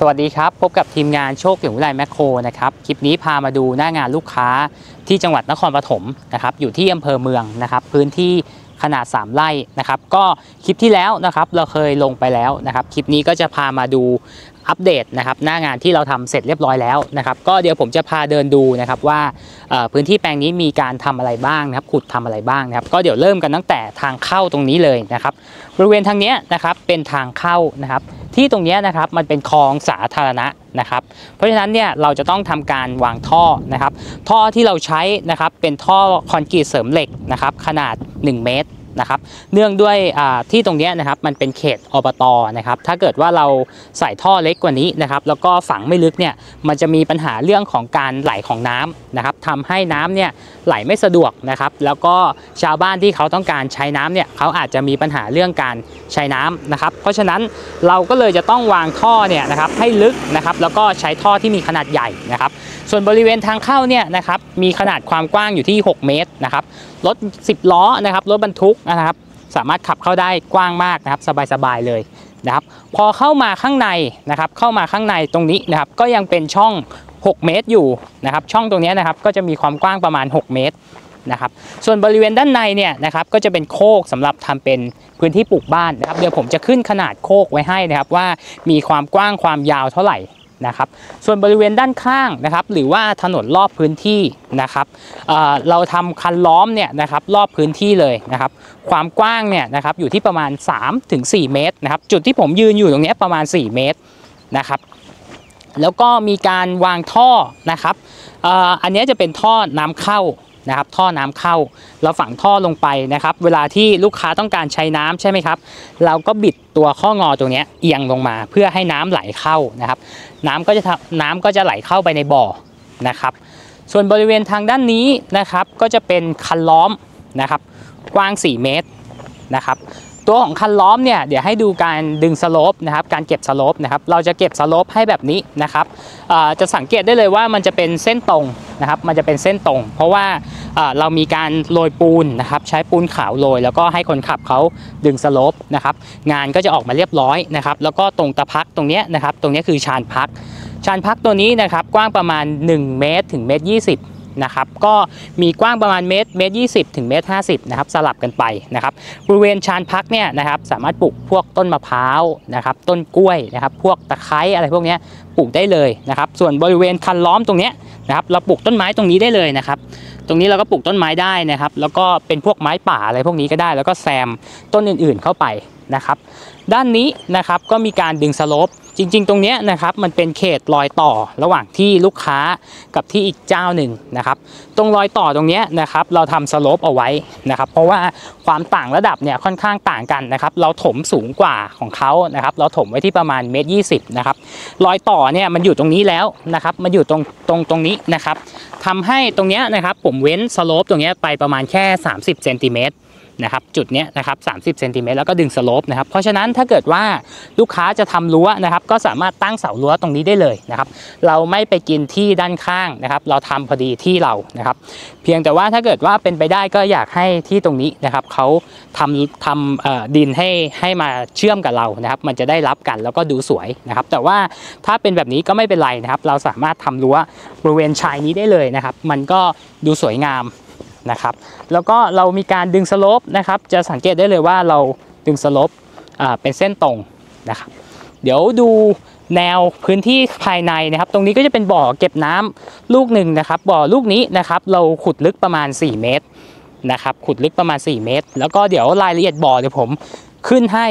สวัสดีครับ พบกับทีมงานโชคเหลืองวิไลแมคโครนะครับ คลิปนี้พามาดูหน้างานลูกค้าที่จังหวัดนครปฐมนะครับ อยู่ที่อำเภอเมืองนะครับ พื้นที่ขนาด 3 ไร่นะครับ ก็คลิปที่แล้วนะครับเราเคยลงไปแล้วนะครับ คลิปนี้ก็จะพามาดูอัปเดตนะครับ หน้างานที่เราทำเสร็จเรียบร้อยแล้วนะครับ ก็เดี๋ยวผมจะพาเดินดูนะครับว่าพื้นที่แปลงนี้มีการทำอะไรบ้างนะครับ ขุดทำอะไรบ้างนะครับ ก็เดี๋ยวเริ่มกันตั้งแต่ทางเข้าตรงนี้เลยนะครับ บริเวณทางนี้นะครับเป็นทางเข้านะครับ ที่ตรงนี้นะครับมันเป็นคลองสาธารณะนะครับ เพราะฉะนั้นเนี่ยเราจะต้องทำการวางท่อนะครับ ท่อที่เราใช้นะครับเป็นท่อคอนกรีตเสริมเหล็กนะครับขนาด 1 เมตร นะครับเนื่องด้วยที่ตรงนี้นะครับมันเป็นเขตอบตนะครับถ้าเกิดว่าเราใส่ท่อเล็กกว่านี้นะครับแล้วก็ฝังไม่ลึกเนี่ยมันจะมีปัญหาเรื่องของการไหลของน้ำนะครับทำให้น้ำเนี่ยไหลไม่สะดวกนะครับแล้วก็ชาวบ้านที่เขาต้องการใช้น้ำเนี่ยเขาอาจจะมีปัญหาเรื่องการใช้น้ำนะครับเพราะฉะนั้นเราก็เลยจะต้องวางท่อเนี่ยนะครับให้ลึกนะครับแล้วก็ใช้ท่อที่มีขนาดใหญ่นะครับส่วนบริเวณทางเข้าเนี่ยนะครับมีขนาดความกว้างอยู่ที่ 6 เมตรนะครับรถ 10 ล้อนะครับรถบรรทุกนะครับ สามารถขับเข้าได้กว้างมากนะครับ สบายๆเลยนะครับ พอเข้ามาข้างในนะครับ เข้ามาข้างในตรงนี้นะครับ ก็ยังเป็นช่อง 6 เมตรอยู่นะครับ ช่องตรงนี้นะครับ ก็จะมีความกว้างประมาณ 6 เมตรนะครับ ส่วนบริเวณด้านในเนี่ยนะครับ ก็จะเป็นโคกสำหรับทำเป็นพื้นที่ปลูกบ้านนะครับ เดี๋ยวผมจะขึ้นขนาดโคกไว้ให้นะครับ ว่ามีความกว้างความยาวเท่าไหร่ นะครับ ส่วนบริเวณด้านข้างนะครับ หรือว่าถนนรอบพื้นที่นะครับเเราทำคันล้อมเนี่ยนะครับรอบพื้นที่เลยนะครับ ความกว้างเนี่ยนะครับอยู่ที่ประมาณ 3-4 เมตรนะครับ จุดที่ผมยืนอยู่ตรงนี้ประมาณ 4 เมตรนะครับแล้วก็มีการวางท่อนะครับอ,อันนี้จะเป็นท่อน้ำเข้า นะครับท่อน้ำเข้า เราฝังท่อลงไปนะครับ เวลาที่ลูกค้าต้องการใช้น้ำใช่ไหมครับ เราก็บิดตัวข้องอตรงนี้เอียงลงมาเพื่อให้น้ำไหลเข้านะครับ น้ำก็จะน้ำก็จะไหลเข้าไปในบ่อนะครับ ส่วนบริเวณทางด้านนี้นะครับก็จะเป็นคันล้อมนะครับ กว้าง 4 เมตรนะครับ ตัวของคันล้อมเนี่ยเดี๋ยวให้ดูการดึงสโลปนะครับการเก็บสโลปนะครับเราจะเก็บสโลปให้แบบนี้นะครับจะสังเกตได้เลยว่ามันจะเป็นเส้นตรงนะครับมันจะเป็นเส้นตรง เพราะว่าเรามีการโรยปูนนะครับใช้ปูนขาวโรยแล้วก็ให้คนขับเขาดึงสโลปนะครับงานก็จะออกมาเรียบร้อยนะครับแล้วก็ตรงตะพักตรงเนี้ยนะครับตรงเนี้ยคือชานพัก ชานพักตัวนี้นะครับกว้างประมาณ 1 เมตรถึงเมตร20 นะครับก็มีกว้างประมาณเมตรเมตร20ถึงเมตร50นะครับสลับกันไปนะครับบริเวณชานพักเนี่ยนะครับสามารถปลูกพวกต้นมะพร้าวนะครับต้นกล้วยนะครับพวกตะไคร้อะไรพวกนี้ปลูกได้เลยนะครับส่วนบริเวณคันล้อมตรงเนี้ยนะครับเราปลูกต้นไม้ตรงนี้ได้เลยนะครับตรงนี้เราก็ปลูกต้นไม้ได้นะครับ แล้วก็เป็นพวกไม้ป่าอะไรพวกนี้ก็ได้ แล้วก็แซมต้นอื่นๆเข้าไปนะครับ ด้านนี้นะครับก็มีการดึงสโลป จริงๆ ตรงเนี้ยนะครับมันเป็นเขตรอยต่อระหว่างที่ลูกค้ากับที่อีกเจ้าหนึ่งนะครับ ตรงรอยต่อตรงเนี้ยนะครับเราทำสโลปเอาไว้นะครับ เพราะว่าความต่างระดับเนี่ยค่อนข้างต่างกันนะครับ เราถมสูงกว่าของเขานะครับ เราถมไว้ที่ประมาณเมตรยีนะครับรอยต่อเนี่ยมันอยู่ตรงนี้แล้วนะครับ มันอยู่ตรงตรงตรงนี้นะครับทำให้ตรงเนี้ยนะครับผมเว้นสโลปตรงเนี้ยไปประมาณแค่ 30เซนติเมตร นะครับจุดเนี้ยนะครับ30เซนติเมตรแล้วก็ดึงสโลปนะครับเพราะฉะนั้นถ้าเกิดว่าลูกค้าจะทำรั้วนะครับก็สามารถตั้งเสารั้วตรงนี้ได้เลยนะครับเราไม่ไปกินที่ด้านข้างนะครับเราทำพอดีที่เรานะครับเพียงแต่ว่าถ้าเกิดว่าเป็นไปได้ก็อยากให้ที่ตรงนี้นะครับเขาทำทำดินให้ให้มาเชื่อมกับเรานะครับมันจะได้รับกันแล้วก็ดูสวยนะครับแต่ว่าถ้าเป็นแบบนี้ก็ไม่เป็นไรนะครับเราสามารถทำรั้วบริเวณชายนี้ได้เลยนะครับมันก็ดูสวยงาม นะครับ แล้วก็เรามีการดึงสโลปนะครับ จะสังเกตได้เลยว่าเราดึงสโลปเป็นเส้นตรงนะครับ เดี๋ยวดูแนวพื้นที่ภายในนะครับ ตรงนี้ก็จะเป็นบ่อเก็บน้ำลูกหนึ่งนะครับ บ่อลูกนี้นะครับ เราขุดลึกประมาณ 4 เมตรนะครับ ขุดลึกประมาณ 4 เมตร แล้วก็เดี๋ยวรายละเอียดบ่อเดี๋ยวผมขึ้นให้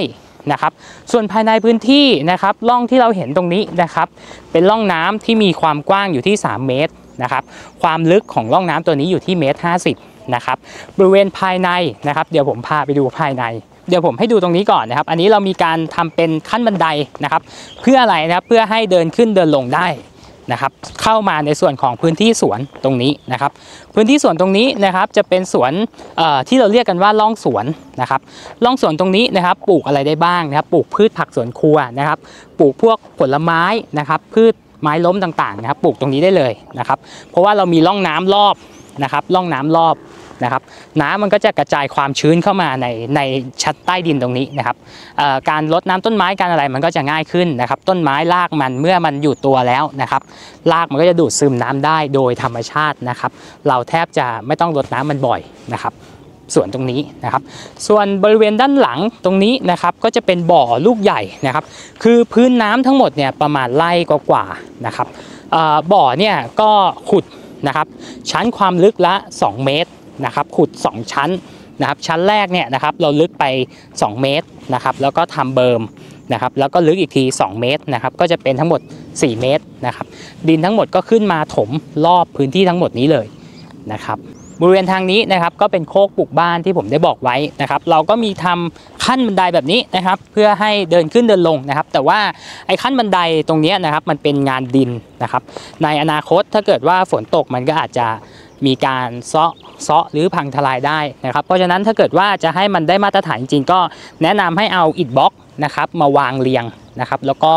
นะครับ ส่วนภายในพื้นที่นะครับ ร่องที่เราเห็นตรงนี้นะครับ เป็นร่องน้ำที่มีความกว้างอยู่ที่ 3 เมตร นะครับความลึกของร่องน้ำตัวนี้อยู่ที่เมตร50นะครับบริเวณภายในนะครับ เดี๋ยวผมพาไปดูภายใน เดี๋ยวผมให้ดูตรงนี้ก่อนนะครับ อันนี้เรามีการทำเป็นขั้นบันไดนะครับ เพื่ออะไรนะครับเพื่อให้เดินขึ้นเดินลงได้นะครับ เข้ามาในส่วนของพื้นที่สวนตรงนี้นะครับ พื้นที่สวนตรงนี้นะครับจะเป็นสวนที่เราเรียกกันว่าร่องสวนนะครับร่องสวนตรงนี้นะครับ ปลูกอะไรได้บ้างนะครับ ปลูกพืชผักสวนครัวนะครับ ปลูกพวกผลไม้นะครับ พืช ไม้ล้มต่างๆนะครับปลูกตรงนี้ได้เลยนะครับ เพราะว่าเรามีร่องน้ำรอบนะครับร่องน้ำรอบนะครับน้ำมันก็จะกระจายความชื้นเข้ามาในในชั้นใต้ดินตรงนี้นะครับการลดน้ำต้นไม้การอะไรมันก็จะง่ายขึ้นนะครับ ต้นไม้รากมันเมื่อมันอยู่ตัวแล้วนะครับรากมันก็จะดูดซึมน้ำได้โดยธรรมชาตินะครับ เราแทบจะไม่ต้องรดน้ำมันบ่อยนะครับ ส่วนตรงนี้นะครับ ส่วนบริเวณด้านหลังตรงนี้นะครับก็จะเป็นบ่อลูกใหญ่นะครับ คือพื้นน้ำทั้งหมดเนี่ยประมาณไร่กว่าๆนะครับเอ่อบ่อเนี่ยก็ขุดนะครับชั้นความลึกละ 2 เมตรนะครับขุด 2 ชั้นนะครับชั้นแรกเนี่ยนะครับเราลึกไป 2 เมตรนะครับแล้วก็ทำเบิร์มนะครับแล้วก็ลึกอีกที 2 เมตรนะครับก็จะเป็นทั้งหมด 4 เมตรนะครับดินทั้งหมดก็ขึ้นมาถมรอบพื้นที่ทั้งหมดนี้เลยนะครับ บริเวณทางนี้นะครับก็เป็นโคกปลูกบ้านที่ผมได้บอกไว้นะครับ เราก็มีทำขั้นบันไดแบบนี้นะครับ เพื่อให้เดินขึ้นเดินลงนะครับ แต่ว่าไอ้ขั้นบันไดตรงนี้นะครับ มันเป็นงานดินนะครับ ในอนาคตถ้าเกิดว่าฝนตกมันก็อาจจะมีการเซาะเซาะหรือพังทลายได้นะครับ เพราะฉะนั้นถ้าเกิดว่าจะให้มันได้มาตรฐานจริงๆก็แนะนำให้เอาอิฐบล็อกนะครับมาวางเรียงนะครับ แล้วก็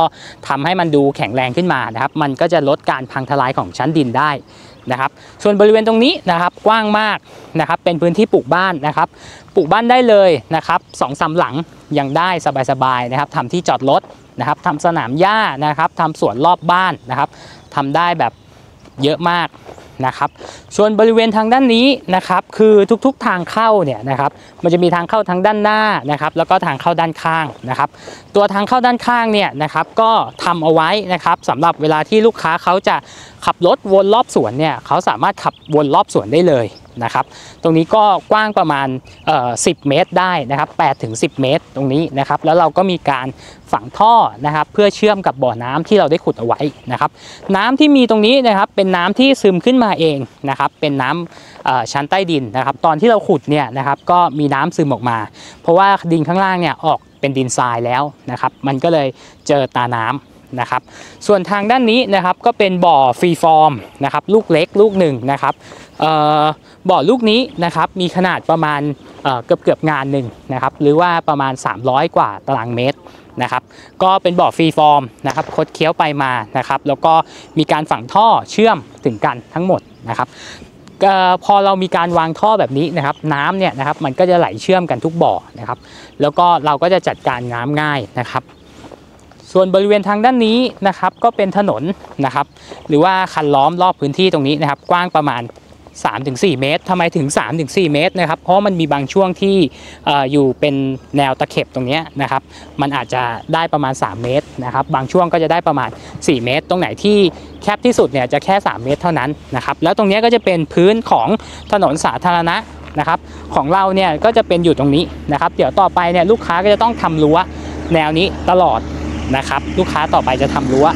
ทำให้มันดูแข็งแรงขึ้นมานะครับ มันก็จะลดการพังทลายของชั้นดินได้ นะครับ ส่วนบริเวณตรงนี้นะครับกว้างมากนะครับ เป็นพื้นที่ปลูกบ้านนะครับ ปลูกบ้านได้เลยนะครับสองสามหลังยังได้สบายๆนะครับทำที่จอดรถนะครับทำสนามหญ้านะครับทำสวนรอบบ้านนะครับทำได้แบบเยอะมากนะครับ ส่วนบริเวณทางด้านนี้นะครับ คือทุกๆทางเข้าเนี่ยนะครับ มันจะมีทางเข้าทางด้านหน้านะครับ แล้วก็ทางเข้าด้านข้างนะครับ ตัวทางเข้าด้านข้างเนี่ยนะครับ ก็ทำเอาไว้นะครับสำหรับเวลาที่ลูกค้าเขาจะขับรถวนรอบสวนเนี่ยเขาสามารถขับวนรอบสวนได้เลยนะครับ ตรงนี้ก็กว้างประมาณ 10 เมตรได้นะครับ8ถึง10 เมตรตรงนี้นะครับ แล้วเราก็มีการฝังท่อนะครับ เพื่อเชื่อมกับบ่อน้ำที่เราได้ขุดเอาไว้นะครับ น้ำที่มีตรงนี้นะครับเป็นน้ำที่ซึมขึ้นมาเองนะครับ เป็นน้ำเอ่อชั้นใต้ดินนะครับ ตอนที่เราขุดเนี่ยนะครับก็มีน้ำซึมออกมา เพราะว่าดินข้างล่างเนี่ยออกเป็นดินทรายแล้วนะครับ มันก็เลยเจอตาน้ำ นะครับ ส่วนทางด้านนี้นะครับก็เป็นบ่อฟรีฟอร์มนะครับลูกเล็กลูกหนึ่งนะครับบ่อลูกนี้นะครับมีขนาดประมาณเกือบเกือบงานหนึ่งนะครับหรือว่าประมาณ 300 กว่าตารางเมตรนะครับก็เป็นบ่อฟรีฟอร์มนะครับคดเคี้ยวไปมานะครับแล้วก็มีการฝังท่อเชื่อมถึงกันทั้งหมดนะครับพอเรามีการวางท่อแบบนี้นะครับน้ำเนี่ยนะครับมันก็จะไหลเชื่อมกันทุกบ่อนะครับแล้วก็เราก็จะจัดการน้ำง่ายนะครับ ส่วนบริเวณทางด้านนี้นะครับก็เป็นถนนนะครับ หรือว่าคันล้อมรอบพื้นที่ตรงนี้นะครับ กว้างประมาณ 3-4 เมตรทำไมถึง 3-4 เมตรนะครับ เพราะมันมีบางช่วงที่อ่อยู่เป็นแนวตะเข็บตรงนี้นะครับ มันอาจจะได้ประมาณ 3 เมตรนะครับ บางช่วงก็จะได้ประมาณ 4 เมตร ตรงไหนที่แคบที่สุดเนี่ยจะแค่ 3 เมตรเท่านั้นนะครับ แล้วตรงนี้ก็จะเป็นพื้นของถนนสาธารณะนะครับ ของเราเนี่ยก็จะเป็นอยู่ตรงนี้นะครับ เดี๋ยวต่อไปเนี่ยลูกค้าก็จะต้องทำรั้วแนวนี้ตลอด นะครับ ลูกค้าต่อไปจะทำรั้ว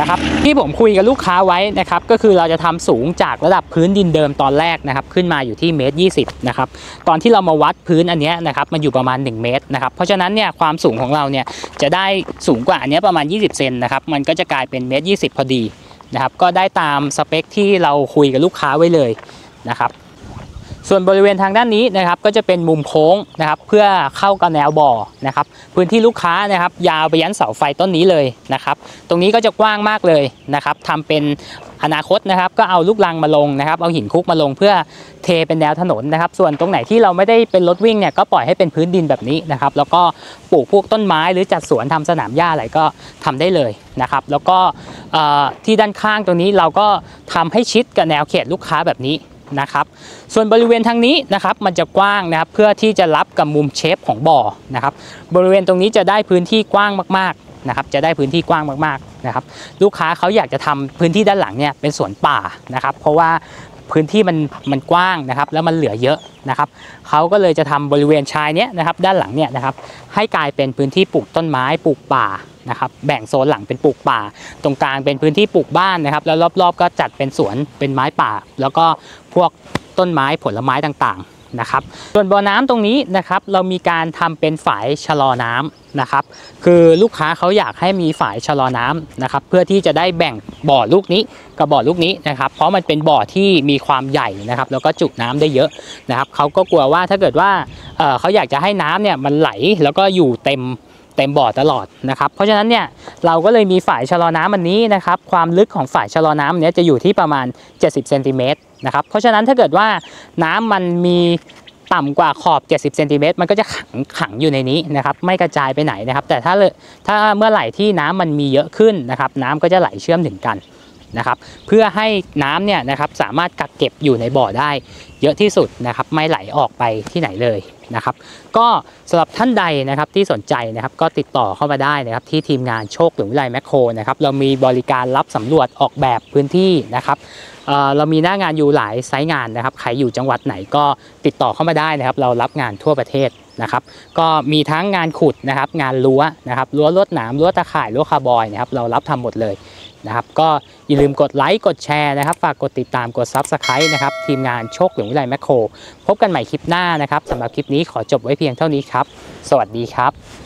นะครับ ที่ผมคุยกับลูกค้าไว้นะครับ ก็คือเราจะทำสูงจากระดับพื้นดินเดิมตอนแรกนะครับ ขึ้นมาอยู่ที่เมตรยีนะครับ ตอนที่เรามาวัดพื้นอันนี้นะครับมันอยู่ประมาณ 1 เมตรนะครับ เพราะฉะนั้นเนี่ยความสูงของเราเนี่ยจะได้สูงกว่าอันนี้ประมาณ 20 เซนนะครับ มันก็จะกลายเป็นเมตรยีพอดีนะครับ ก็ได้ตามสเปคที่เราคุยกับลูกค้าไว้เลยนะครับ ส่วนบริเวณทางด้านนี้นะครับก็จะเป็นมุมโค้งนะครับเพื่อเข้ากับแนวบ่อนะครับพื้นที่ลูกค้านะครับยาวไปยันเสาไฟต้นนี้เลยนะครับตรงนี้ก็จะกว้างมากเลยนะครับทำเป็นอนาคตนะครับก็เอาลูกรังมาลงนะครับเอาหินคุกมาลงเพื่อเทเป็นแนวถนนนะครับ ส่วนตรงไหนที่เราไม่ได้เป็นรถวิ่งเนี่ยก็ปล่อยให้เป็นพื้นดินแบบนี้นะครับแล้วก็ปลูกพวกต้นไม้หรือจัดสวนทำสนามหญ้าอะไรก็ทำได้เลยนะครับแล้วก็ที่ด้านข้างตรงนี้เราก็ทำให้ชิดกับแนวเขตลูกค้าแบบนี้ นะครับ ส่วนบริเวณทางนี้นะครับมันจะกว้างนะครับเพื่อที่จะรับกับมุมเชฟของบ่อนะครับ บริเวณตรงนี้จะได้พื้นที่กว้างมากๆนะครับ จะได้พื้นที่กว้างมากๆนะครับ ลูกค้าเขาอยากจะทำพื้นที่ด้านหลังเนี่ยเป็นสวนป่านะครับ เพราะว่าพื้นที่มันมันกว้างนะครับ แล้วมันเหลือเยอะนะครับเขาก็เลยจะทำบริเวณชายเนี้ยนะครับ ด้านหลังเนี่ยนะครับ ให้กลายเป็นพื้นที่ปลูกต้นไม้ปลูกป่า นะครับแบ่งโซนหลังเป็นปลูกป่า ตรงกลางเป็นพื้นที่ปลูกบ้านนะครับ แล้วรอบๆ ก็จัดเป็นสวนเป็นไม้ป่า แล้วก็พวกต้นไม้ผลไม้ต่างๆนะครับ ส่วนบ่อน้ำตรงนี้นะครับเรามีการทำเป็นฝายชะลอน้ำนะครับ คือลูกค้าเขาอยากให้มีฝายชะลอน้ำนะครับ เพื่อที่จะได้แบ่งบ่อลูกนี้กับบ่อลูกนี้นะครับ เพราะมันเป็นบ่อที่มีความใหญ่นะครับ แล้วก็จุน้ำได้เยอะนะครับเขาก็กลัวว่าถ้าเกิดว่าเเขาอยากจะให้น้ำเนี่ยมันไหลแล้วก็อยู่เต็ม เต็มบ่อตลอดนะครับ เพราะฉะนั้นเนี่ยเราก็เลยมีฝ่ายชะลอน้ำอันนี้นะครับ ความลึกของฝ่ายชะลอน้ำเนี้ยจะอยู่ที่ประมาณ 70เซนติเมตรนะครับ เพราะฉะนั้นถ้าเกิดว่าน้ำมันมีต่ำกว่าขอบ 70เซนติเมตรมันก็จะขังขังอยู่ในนี้นะครับ ไม่กระจายไปไหนนะครับ แต่ถ้าเลยถ้าเมื่อไหร่ที่น้ำมันมีเยอะขึ้นนะครับ น้ำก็จะไหลเชื่อมถึงกัน นะครับเพื่อให้น้ำเนี่ยนะครับสามารถกักเก็บอยู่ในบ่อได้เยอะที่สุดนะครับไม่ไหลออกไปที่ไหนเลยนะครับ ก็สำหรับท่านใดนะครับที่สนใจนะครับก็ติดต่อเข้ามาได้นะครับที่ทีมงานโชคหรือวิไลแมคโครนะครับเรามีบริการรับสำรวจออกแบบพื้นที่นะครับเเรามีหน้างานอยู่หลายไซต์งานนะครับใครอยู่จังหวัดไหนก็ติดต่อเข้ามาได้นะครับ เรารับงานทั่วประเทศ นะครับ ก็มีทั้งงานขุดนะครับ งานรั้วนะครับรั้วลวดหนามรั้วตะข่ายรั้วคาร์บอยนะครับ เรารับทำหมดเลยนะครับ ก็อย่าลืมกดไลค์กดแชร์นะครับ ฝากกดติดตามกด Subscribe นะครับ ทีมงานโชคหลวงวิไลแมคโคร พบกันใหม่คลิปหน้านะครับสำหรับคลิปนี้ขอจบไว้เพียงเท่านี้ครับ สวัสดีครับ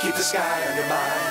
Keep the sky on your mind.